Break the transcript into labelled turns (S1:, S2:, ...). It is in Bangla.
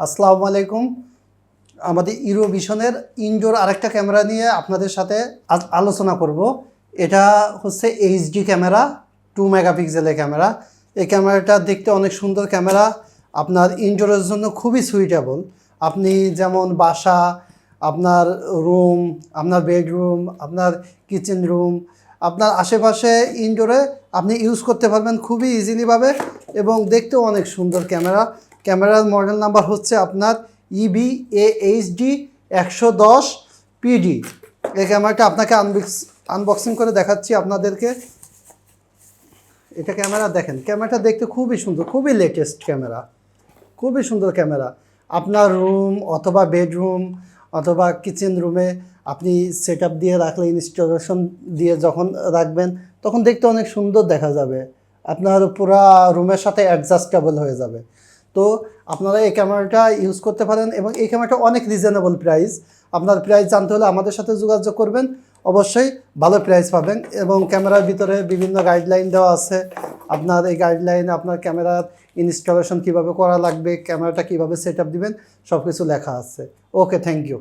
S1: আসসালামু আলাইকুম। আমাদের ইরো ভিশনের ইনডোর আরেকটা ক্যামেরা নিয়ে আপনাদের সাথে আলোচনা করব। এটা হচ্ছে এইচডি ক্যামেরা টু মেগাপিক্সেলের ক্যামেরা এই ক্যামেরাটা দেখতে অনেক সুন্দর ক্যামেরা আপনার ইনডোরের জন্য খুবই সুইটেবল আপনি যেমন বাসা, আপনার রুম আপনার বেডরুম আপনার কিচেন রুম আপনার আশেপাশে ইনডোরে আপনি ইউজ করতে পারবেন খুবই ইজিলিভাবে এবং দেখতেও অনেক সুন্দর ক্যামেরা ক্যামেরার মডেল নাম্বার হচ্ছে আপনার E ইবি এ এইচডি একশো দশ পিডি এই ক্যামেরাটা আপনাকে আনবক্স আনবক্সিং করে দেখাচ্ছি আপনাদেরকে। এটা ক্যামেরা দেখেন, ক্যামেরাটা দেখতে খুবই সুন্দর, খুবই লেটেস্ট ক্যামেরা, খুবই সুন্দর ক্যামেরা। আপনার রুম অথবা বেডরুম অথবা কিচেন রুমে আপনি সেট দিয়ে রাখলে ইনস্টলেশন দিয়ে যখন রাখবেন, তখন দেখতে অনেক সুন্দর দেখা যাবে। আপনার পুরা রুমের সাথে অ্যাডজাস্টেবল হয়ে যাবে। তো আপনারা এই ক্যামেরাটা ইউজ করতে পারেন এবং এই ক্যামেরাটা অনেক রিজনেবল প্রাইস আপনার প্রাইস জানতে হলে আমাদের সাথে যোগাযোগ করবেন। অবশ্যই ভালো প্রাইস পাবেন এবং ক্যামেরার ভিতরে বিভিন্ন গাইডলাইন দেওয়া আছে। আপনার এই গাইডলাইনে আপনার ক্যামেরার ইনস্টলেশন কীভাবে করা লাগবে, ক্যামেরাটা কীভাবে সেট আপ দিবেন সব কিছু লেখা আছে। Okay thank you